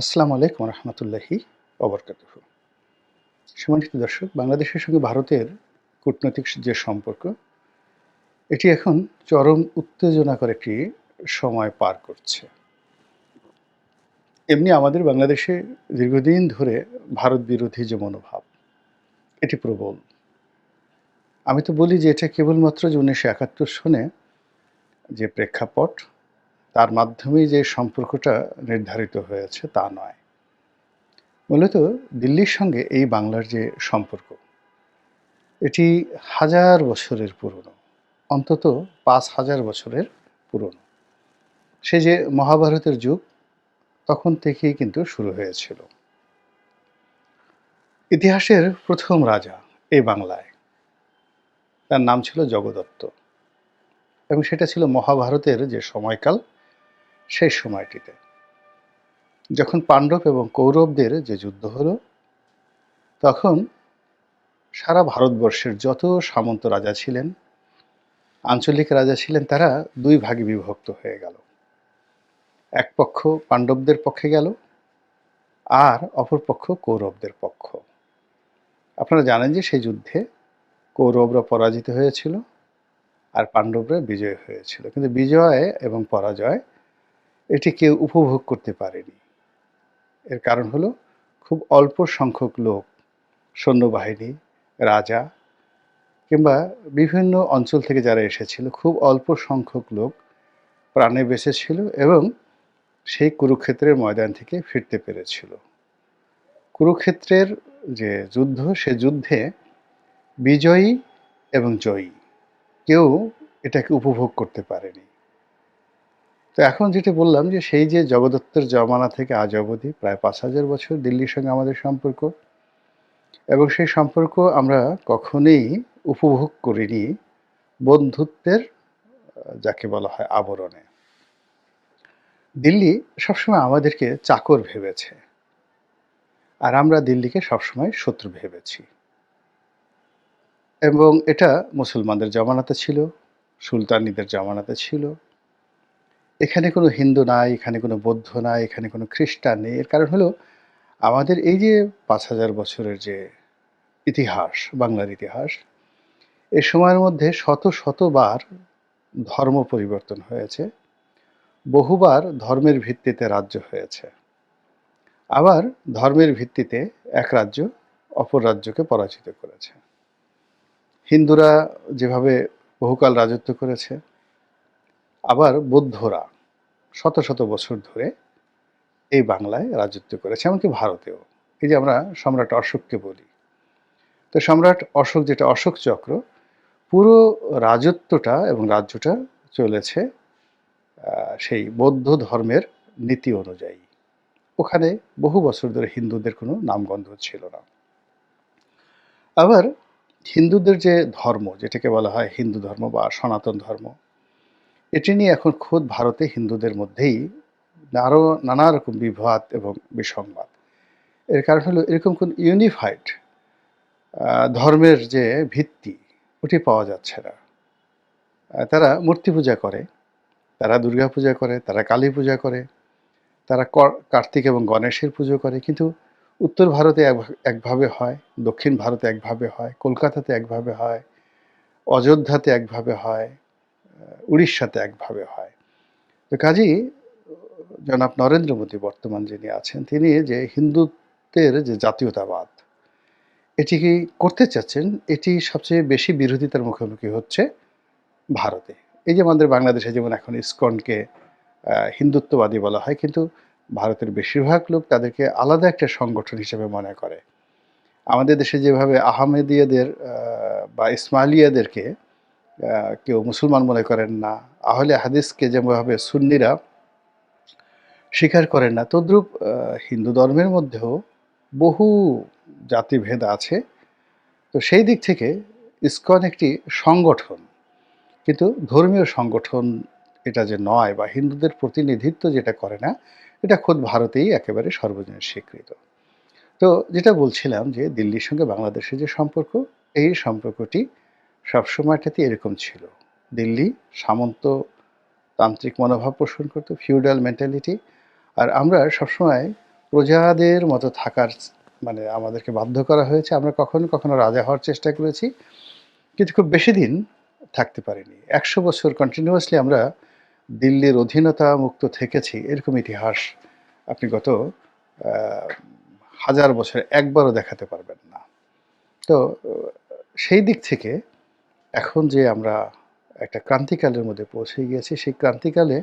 আসসালামু আলাইকুম রহমতুল্লাহি অবরকাত সম্মানিত দর্শক, বাংলাদেশের সঙ্গে ভারতের কূটনৈতিক যে সম্পর্ক, এটি এখন চরম উত্তেজনাকর একটি সময় পার করছে। এমনি আমাদের বাংলাদেশে দীর্ঘদিন ধরে ভারত বিরোধী যে মনোভাব, এটি প্রবল। আমি তো বলি যে এটা কেবলমাত্র যে উনিশশো একাত্তর সনে যে প্রেক্ষাপট তার মাধ্যমেই যে সম্পর্কটা নির্ধারিত হয়েছে তা নয়। মূলত দিল্লির সঙ্গে এই বাংলার যে সম্পর্ক, এটি হাজার বছরের পুরনো, অন্তত পাঁচ হাজার বছরের পুরনো। সে যে মহাভারতের যুগ, তখন থেকেই কিন্তু শুরু হয়েছিল। ইতিহাসের প্রথম রাজা এই বাংলায়। তার নাম ছিল জগদত্ত এবং সেটা ছিল মহাভারতের যে সময়কাল সেই সময়টিতে। যখন পাণ্ডব এবং কৌরবদের যে যুদ্ধ হলো, তখন সারা ভারতবর্ষের যত সামন্ত রাজা ছিলেন, আঞ্চলিক রাজা ছিলেন, তারা দুই ভাগে বিভক্ত হয়ে গেল। এক পক্ষ পাণ্ডবদের পক্ষে গেল, আর অপর পক্ষ কৌরবদের পক্ষ। আপনারা জানেন যে সেই যুদ্ধে কৌরবরা পরাজিত হয়েছিল, আর পাণ্ডবরা বিজয় হয়েছিল। কিন্তু বিজয় এবং পরাজয় এটি কেউ উপভোগ করতে পারেনি। এর কারণ হলো, খুব অল্প সংখ্যক লোক, সৈন্যবাহিনী, রাজা কিংবা বিভিন্ন অঞ্চল থেকে যারা এসেছিল, খুব অল্প সংখ্যক লোক প্রাণে বেঁচেছিল এবং সেই কুরুক্ষেত্রের ময়দান থেকে ফিরতে পেরেছিল। কুরুক্ষেত্রের যে যুদ্ধ, সে যুদ্ধে বিজয়ী এবং জয়ী। কেউ এটাকে উপভোগ করতে পারেনি। তো এখন যেটা বললাম যে সেই যে জগদত্তের জমানা থেকে আজ অবধি প্রায় পাঁচ হাজার বছর দিল্লির সঙ্গে আমাদের সম্পর্ক এবং সেই সম্পর্ক আমরা কখনোই উপভোগ করিনি বন্ধুত্বের, যাকে বলা হয় আবরণে। দিল্লি সবসময় আমাদেরকে চাকর ভেবেছে আর আমরা দিল্লিকে সবসময় শত্রু ভেবেছি। এবং এটা মুসলমানদের জমানাতে ছিল, সুলতানিদের জমানাতে ছিল এখানে কোনো হিন্দু নাই, এখানে কোনো বৌদ্ধ নাই, এখানে কোনো খ্রিস্টান নেই। এর কারণ হলো, আমাদের এই যে পাঁচ হাজার বছরের যে ইতিহাস, বাংলার ইতিহাস, এ সময়ের মধ্যে শত শতবার ধর্ম পরিবর্তন হয়েছে। বহুবার ধর্মের ভিত্তিতে রাজ্য হয়েছে। আবার ধর্মের ভিত্তিতে এক রাজ্য অপর রাজ্যকে পরাজিত করেছে। হিন্দুরা যেভাবে বহুকাল রাজত্ব করেছে আবার বৌদ্ধরা শত শত বছর ধরে এই বাংলায় রাজত্ব করেছে, এমনকি ভারতেও। এই যে আমরা সম্রাট অশোককে বলি। তো সম্রাট অশোক যেটা অশোক চক্র, পুরো রাজত্বটা এবং রাজ্যটা চলেছে সেই বৌদ্ধ ধর্মের নীতি অনুযায়ী। ওখানে বহু বছর ধরে হিন্দুদের কোনো নামগন্ধ ছিল না। আবার হিন্দুদের যে ধর্ম, যেটাকে বলা হয় হিন্দু ধর্ম বা সনাতন ধর্ম এটি নিয়ে এখন খোদ ভারতে হিন্দুদের মধ্যেই আরও নানা রকম বিভাদ এবং বিসংবাদ। এর কারণ হলো এরকম কোন ইউনিফাইড ধর্মের যে ভিত্তি, ওটি পাওয়া যাচ্ছে না। তারা মূর্তি পূজা করে, তারা দুর্গা পূজা করে, তারা কালী পূজা করে, তারা কার্তিক এবং গণেশের পুজো করে, কিন্তু উত্তর ভারতে একভাবে হয়, দক্ষিণ ভারতে একভাবে হয়, কলকাতাতে একভাবে হয়, অযোধ্যাতে একভাবে হয় উড়িষ্যাতে একভাবে হয়। তো কাজী, জনাব নরেন্দ্র মোদী বর্তমান যিনি আছেন, তিনি যে হিন্দুত্বের যে জাতীয়তাবাদ, এটি কি করতে চাচ্ছেন? এটি সবচেয়ে বেশি বিরোধিতার মুখোমুখি হচ্ছে ভারতে। এই যে আমাদের বাংলাদেশে যেমন এখন ইসকনকে হিন্দুত্ববাদী বলা হয়, কিন্তু ভারতের বেশিরভাগ লোক তাদেরকে আলাদা একটা সংগঠন হিসেবে মনে করে। আমাদের দেশে যেভাবে আহমেদিয়াদের বা ইসমাইলিয়াদেরকে কেউ মুসলমান মনে করেন না। আহলে হাদিসকে যেভাবে সুন্নিরা স্বীকার করেন না, তদ্রূপ হিন্দু ধর্মের মধ্যেও বহু জাতিভেদ আছে। তো সেই দিক থেকে ইসকন একটি সংগঠন, কিন্তু ধর্মীয় সংগঠন এটা যে নয় বা হিন্দুদের প্রতিনিধিত্ব যেটা করে না, এটা খোদ ভারতেই একেবারে সর্বজনীন স্বীকৃত। তো যেটা বলছিলাম যে দিল্লির সঙ্গে বাংলাদেশের যে সম্পর্ক, এই সম্পর্কটি সবসময়টাতে এরকম ছিল। দিল্লি সামন্ত তান্ত্রিক মনোভাব পোষণ করতো ফিউডাল মেন্টালিটি আর আমরা সবসময় প্রজাদের মতো থাকার মানে আমাদেরকে বাধ্য করা হয়েছে। আমরা কখনো কখনো রাজা হওয়ার চেষ্টা করেছি, কিন্তু খুব বেশি দিন থাকতে পারিনি। একশো বছর কন্টিনিউয়াসলি আমরা দিল্লির অধীনতা মুক্ত থেকেছি, এরকম ইতিহাস আপনি গত হাজার বছর একবারও দেখাতে পারবেন না। তো, সেই দিক থেকে এখন যে আমরা একটা ক্রান্তিকালের মধ্যে পৌঁছে গিয়েছি, সেই ক্রান্তিকালে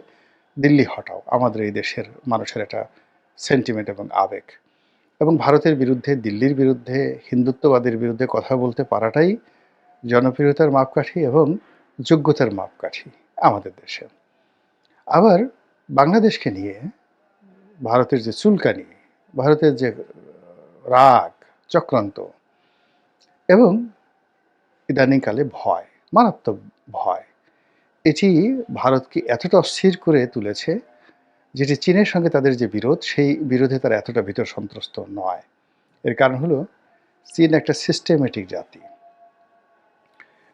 দিল্লি হটাও আমাদের এই দেশের মানুষের একটা সেন্টিমেন্ট এবং আবেগ। এবং ভারতের বিরুদ্ধে, দিল্লির বিরুদ্ধে, হিন্দুত্ববাদের বিরুদ্ধে কথা বলতে পারাটাই জনপ্রিয়তার মাপকাঠি এবং যোগ্যতার মাপকাঠি আমাদের দেশে। আবার বাংলাদেশকে নিয়ে, ভারতের যে চুলকানি ভারতের যে রাগ, চক্রান্ত এবং ইদানিংকালে ভয়, মারাত্মক ভয়। এটি ভারতকে এতটা অস্থির করে তুলেছে যেটি চীনের সঙ্গে তাদের যে বিরোধ, সেই বিরোধে তারা এতটা ভিতর সন্ত্রস্ত নয়। এর কারণ হলো, চীন একটা সিস্টেমেটিক জাতি।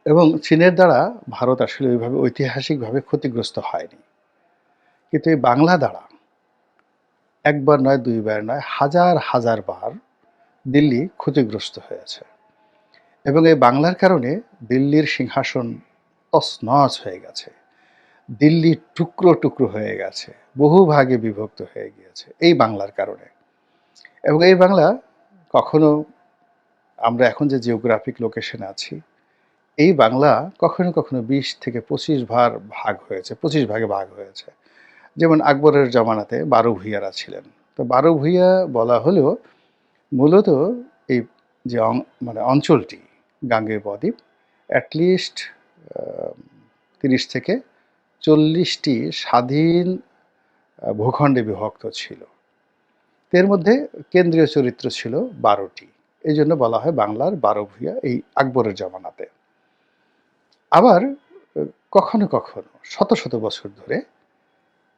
এবং চীনের দ্বারা ভারত আসলে ওইভাবে ঐতিহাসিকভাবে ক্ষতিগ্রস্ত হয়নি। কিন্তু এই বাংলা দ্বারা একবার নয়, দুইবার নয়, হাজার হাজার বার দিল্লি ক্ষতিগ্রস্ত হয়েছে। এবং এই বাংলার কারণে দিল্লির সিংহাসন তছনছ হয়ে গেছে। দিল্লি টুকরো টুকরো হয়ে গেছে, বহু ভাগে বিভক্ত হয়ে গিয়েছে এই বাংলার কারণে। এবং এই বাংলা কখনো আমরা এখন যে জিওগ্রাফিক লোকেশনে আছি, এই বাংলা কখনো কখনো বিশ থেকে পঁচিশ ভাগ ভাগ হয়েছে, পঁচিশ ভাগে ভাগ হয়েছে। যেমন আকবরের জমানাতে বারো ভূঁইয়ারা ছিলেন। তো বারো ভূঁইয়া বলা হলেও মূলত এই যে মানে অঞ্চলটি গাঙ্গেয় বদ্বীপ অ্যাটলিস্ট তিরিশ থেকে চল্লিশটি স্বাধীন ভূখণ্ডে বিভক্ত ছিল। এর মধ্যে কেন্দ্রীয় চরিত্র ছিল বারোটি। এই জন্য বলা হয় বাংলার বারো ভূঁইয়া এই আকবরের জমানাতে। আবার, কখনো কখনো, শত শত বছর ধরে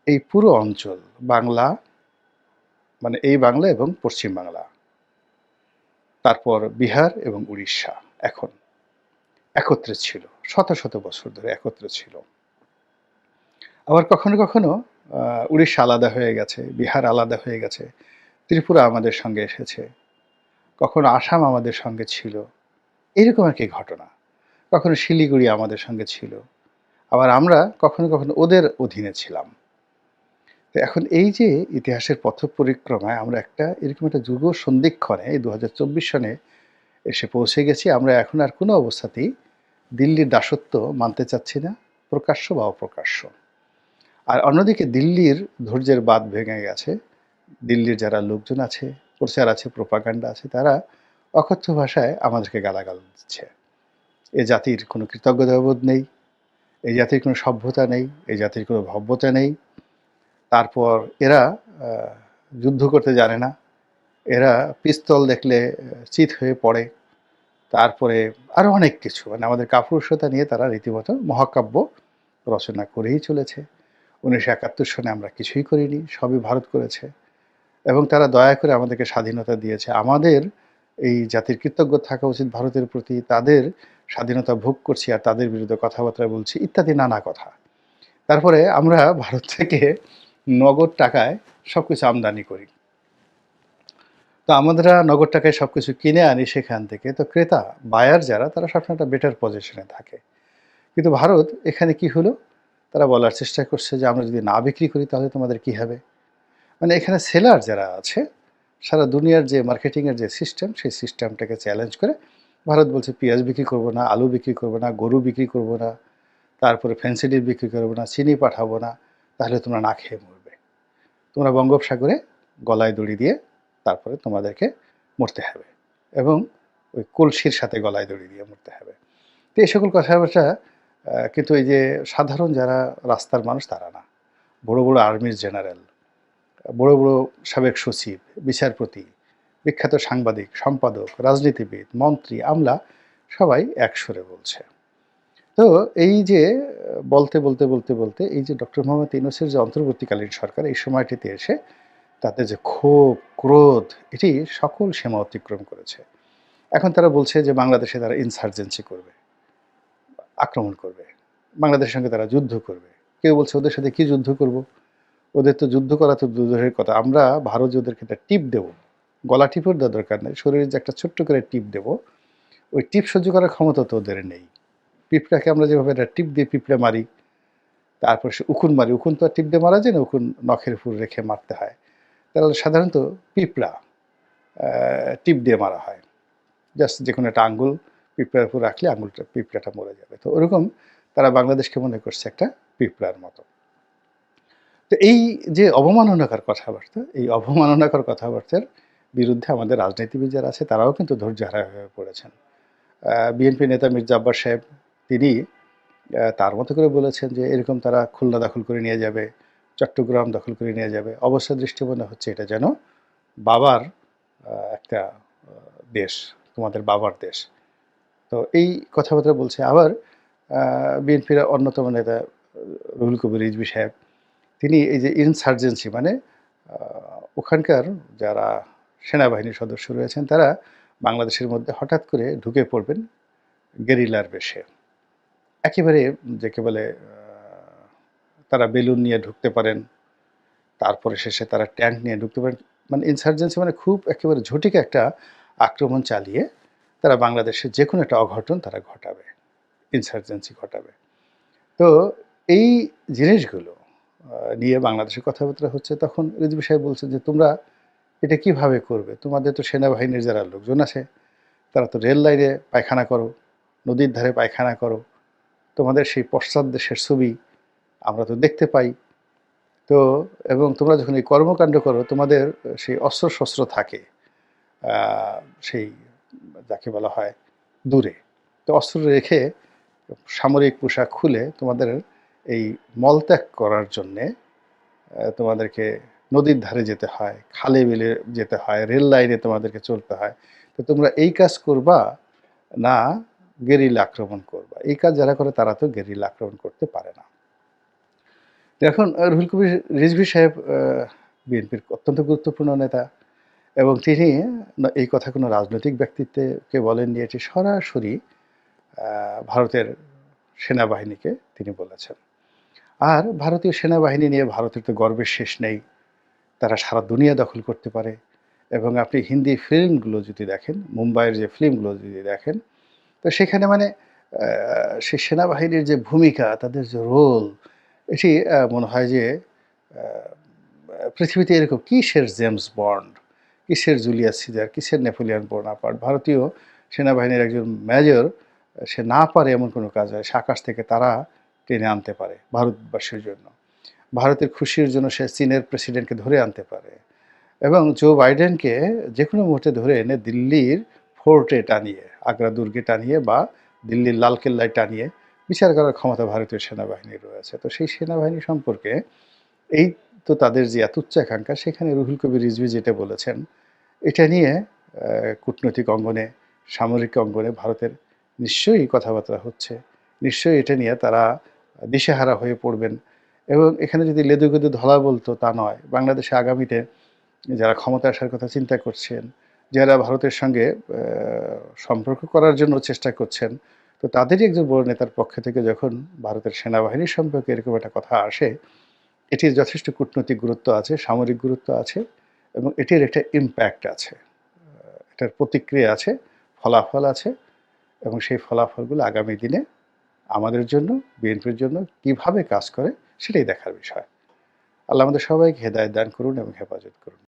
এই পুরো অঞ্চল, বাংলা মানে এই বাংলা এবং পশ্চিম বাংলা তারপর বিহার এবং উড়িষ্যা। এখন। একত্রে ছিল, শত শত বছর ধরে একত্রে ছিল। আবার কখনো কখনো উড়িষ্যা আলাদা হয়ে গেছে, বিহার আলাদা হয়ে গেছে, ত্রিপুরা আমাদের সঙ্গে এসেছে, কখনো আসাম আমাদের সঙ্গে ছিল, এরকম একই ঘটনা। কখনো শিলিগুড়ি আমাদের সঙ্গে ছিল, আবার আমরা কখনো কখনো ওদের অধীনে ছিলাম। তো এখন এই যে ইতিহাসের পথ পরিক্রমায় আমরা একটা এরকম একটা যুগ সন্ধিক্ষণে এই দু সনে এসে পৌঁছে গেছি। আমরা এখন আর কোনো অবস্থাতেই দিল্লির দাসত্ব মানতে চাচ্ছি না, প্রকাশ্য বা অপ্রকাশ্য। আর অন্যদিকে দিল্লির ধৈর্যের বাদ ভেঙে গেছে। দিল্লির যারা লোকজন আছে, প্রচার আছে, প্রোপাগান্ডা আছে, তারা অকথ্য ভাষায় আমাদেরকে গালাগাল দিচ্ছে। এ জাতির কোনো কৃতজ্ঞতাবোধ নেই এই জাতির কোনো সভ্যতা নেই এই জাতির কোনো ভব্যতা নেই। তারপর এরা যুদ্ধ করতে জানে না এরা পিস্তল দেখলে চিত হয়ে পড়ে। তারপরে আরও অনেক কিছু। মানে আমাদের কাপুরুষতা নিয়ে তারা রীতিমতো মহাকাব্য রচনা করেই চলেছে। উনিশশো একাত্তর সনে আমরা কিছুই করিনি, সবই ভারত করেছে। এবং তারা দয়া করে আমাদেরকে স্বাধীনতা দিয়েছে। আমাদের এই জাতির কৃতজ্ঞ থাকা উচিত ভারতের প্রতি, তাদের স্বাধীনতা ভোগ করছি আর তাদের বিরুদ্ধে কথাবার্তা বলছি, ইত্যাদি নানা কথা। তারপরে আমরা ভারত থেকে নগদ টাকায় সব কিছু আমদানি করি। তো আমরা নগদ টাকায় সব কিছু কিনে আনি সেখান থেকে। তো ক্রেতা বায়ার যারা, তারা সবসময় একটা বেটার পজিশনে থাকে। কিন্তু ভারত এখানে কি হলো? তারা বলার চেষ্টা করছে যে, আমরা যদি না বিক্রি করি, তাহলে তোমাদের কি হবে? মানে এখানে সেলার যারা আছে, সারা দুনিয়ার যে মার্কেটিংয়ের যে সিস্টেম সেই সিস্টেমটাকে চ্যালেঞ্জ করে ভারত বলছে, পেঁয়াজ বিক্রি করব না, আলু বিক্রি করব না, গরু বিক্রি করব না, তারপরে ফেন্সিডিল বিক্রি করব না, চিনি পাঠাবো না, তাহলে তোমরা না খেয়ে মরবে। তোমরা বঙ্গোপসাগরে গলায় দড়ি দিয়ে তারপরে তোমাদেরকে মরতে হবে এবং ওই কলসির সাথে গলায় দড়ি দিয়ে মরতে হবে। তো এই সকল কথাবার্তা কিন্তু এই যে সাধারণ যারা রাস্তার মানুষ তারা না। বড় বড় আর্মির জেনারেল, বড় বড় সাবেক সচিব, বিচারপতি, বিখ্যাত সাংবাদিক, সম্পাদক, রাজনীতিবিদ, মন্ত্রী, আমলা সবাই একসরে বলছে। তো এই যে, বলতে বলতে বলতে বলতে এই যে ডক্টর মোহাম্মদ ইউনুসের যে অন্তর্বর্তীকালীন সরকার এই সময়টিতে এসে তাদের যে ক্ষোভ, ক্রোধ, এটি সকল সীমা অতিক্রম করেছে। এখন তারা বলছে যে বাংলাদেশে তারা ইনসার্জেন্সি করবে, আক্রমণ করবে। বাংলাদেশের সঙ্গে তারা যুদ্ধ করবে। কেউ বলছে, ওদের সাথে কি যুদ্ধ করব? ওদের তো যুদ্ধ করা তো দূরের কথা। আমরা ভারত ওদেরকে একটা টিপ দেবো, গলা টিপের দেওয়ার দরকার নেই শরীরে যে একটা ছোট্ট করে টিপ দেবো, ওই টিপ সহ্য করার ক্ষমতা তো ওদের নেই। পিঁপড়াকে আমরা যেভাবে একটা টিপ দিয়ে পিঁপড়ে মারি, তারপর সে উকুন মারি, উকুন তো আর টিপ দিয়ে মারা যায় না, উকুন নখের উপর রেখে মারতে হয়। তাহলে সাধারণত পিঁপড়া টিপ দিয়ে মারা হয়। জাস্ট যে কোনো একটা আঙ্গুল পিঁপড়ার উপর রাখলে আঙ্গুলটা, পিঁপড়াটা মরে যাবে। তো ওরকম তারা বাংলাদেশকে মনে করছে একটা পিঁপড়ার মতো। তো এই যে অবমাননাকর কথাবার্তা, এই অবমাননাকর কথাবার্তার বিরুদ্ধে আমাদের রাজনীতিবিদ যারা আছে, তারাও কিন্তু ধৈর্যহারা হয়ে পড়েছেন। বিএনপি নেতা মির্জা আব্বাস সাহেব, তিনি তার মতো করে বলেছেন যে এরকম তারা খুলনা দখল করে নিয়ে যাবে। চট্টগ্রাম দখল করে নিয়ে যাবে। অবস্থা দৃষ্টি হচ্ছে এটা যেন বাবার একটা দেশ, তোমাদের বাবার দেশ। তো এই কথাবার্তা বলছে আবার বিএনপির অন্যতম নেতা রুহুল কবির রিজভি সাহেব। তিনি এই যে ইনসার্জেন্সি মানে ওখানকার যারা সেনাবাহিনীর সদস্য রয়েছেন, তারা বাংলাদেশের মধ্যে হঠাৎ করে ঢুকে পড়বেন গেরিলার বেশে। একেবারে যাকে বলে তারা বেলুন নিয়ে ঢুকতে পারেন, তারপরে শেষে তারা ট্যাঙ্ক নিয়ে ঢুকতে পারেন। মানে ইনসার্জেন্সি মানে খুব একেবারে ঝটিকা একটা আক্রমণ চালিয়ে তারা বাংলাদেশে যে কোনো একটা অঘটন তারা ঘটাবে ইনসার্জেন্সি ঘটাবে। তো এই জিনিসগুলো নিয়ে বাংলাদেশের কথাবার্তা হচ্ছে তখন রিজভি সাহেব বলছে যে, তোমরা এটা কীভাবে করবে? তোমাদের তো সেনাবাহিনীর যারা লোকজন আছে, তারা তো রেল লাইনে পায়খানা করো, নদীর ধারে পায়খানা করো। তোমাদের সেই পশ্চাৎ দেশের ছবি আমরা তো দেখতে পাই। তো, এবং তোমরা যখন এই কর্মকাণ্ড করো, তোমাদের সেই অস্ত্র শস্ত্র থাকে সেই যাকে বলা হয় দূরে। তো অস্ত্র রেখে সামরিক পোশাক খুলে তোমাদের এই মলত্যাগ করার জন্যে তোমাদেরকে নদীর ধারে যেতে হয়, খালে বিলে যেতে হয়, রেল লাইনে তোমাদেরকে চলতে হয়। তো তোমরা এই কাজ করবা না, গেরিলা আক্রমণ করবা। এই কাজ যারা করে তারা তো গেরিলা আক্রমণ করতে পারে না। এখন রুহুল কবির, রিজভি সাহেব বিএনপির অত্যন্ত গুরুত্বপূর্ণ নেতা এবং তিনি এই কথা কোনো রাজনৈতিক ব্যক্তিত্বকে বলেননি, এটি সরাসরি ভারতের সেনাবাহিনীকে তিনি বলেছেন। আর ভারতীয় সেনাবাহিনী নিয়ে ভারতের তো গর্বের শেষ নেই। তারা সারা দুনিয়া দখল করতে পারে এবং আপনি হিন্দি ফিল্মগুলো যদি দেখেন, মুম্বাইয়ের যে ফিল্মগুলো যদি দেখেন, তো সেখানে মানে সেই সেনাবাহিনীর যে ভূমিকা, তাদের যে রোল এটি মনে হয় যে পৃথিবীতে এরকম কিসের জেমস বন্ড? কিসের জুলিয়াস সিজার? কিসের নেপোলিয়ান বোনাপার্ট? ভারতীয় সেনাবাহিনীর একজন মেজর, সে না পারে এমন কোনো কাজ হয় আকাশ থেকে তারা টেনে আনতে পারে ভারতবাসীর জন্য। ভারতের খুশির জন্য সে চীনের প্রেসিডেন্টকে ধরে আনতে পারে এবং জো বাইডেনকে যে কোনো মুহূর্তে ধরে এনে দিল্লির ফোর্টে টানিয়ে, আগ্রা দুর্গে টানিয়ে বা দিল্লির লালকেল্লায় টানিয়ে বিচার করার ক্ষমতা ভারতীয় সেনাবাহিনীর রয়েছে। তো সেই সেনাবাহিনী সম্পর্কে এই তো তাদের যে এত উচ্চাকাঙ্ক্ষা, সেখানে রুহুল কবির রিজভি যেটা বলেছেন, এটা নিয়ে কূটনৈতিক অঙ্গনে, সামরিক অঙ্গনে ভারতের নিশ্চয়ই কথাবার্তা হচ্ছে। নিশ্চয়ই এটা নিয়ে তারা দিশেহারা হয়ে পড়বেন। এবং এখানে যদি লেদু গেদু ধলা বলতো, তা নয়। বাংলাদেশে আগামীতে যারা ক্ষমতা আসার কথা চিন্তা করছেন, যারা ভারতের সঙ্গে সম্পর্ক করার জন্য চেষ্টা করছেন তো তাদেরই একজন বড় নেতার পক্ষ থেকে যখন ভারতের সেনাবাহিনীর সম্পর্কে এরকম একটা কথা আসে, এটির যথেষ্ট কূটনৈতিক গুরুত্ব আছে, সামরিক গুরুত্ব আছে, এবং এটির একটা ইম্প্যাক্ট আছে। এটার প্রতিক্রিয়া আছে, ফলাফল আছে, এবং সেই ফলাফলগুলো আগামী দিনে আমাদের জন্য, বিএনপির জন্য কীভাবে কাজ করে সেটাই দেখার বিষয়। আল্লাহ আমাদের সবাইকে হেদায়ত দান করুন এবং হেফাজত করুন।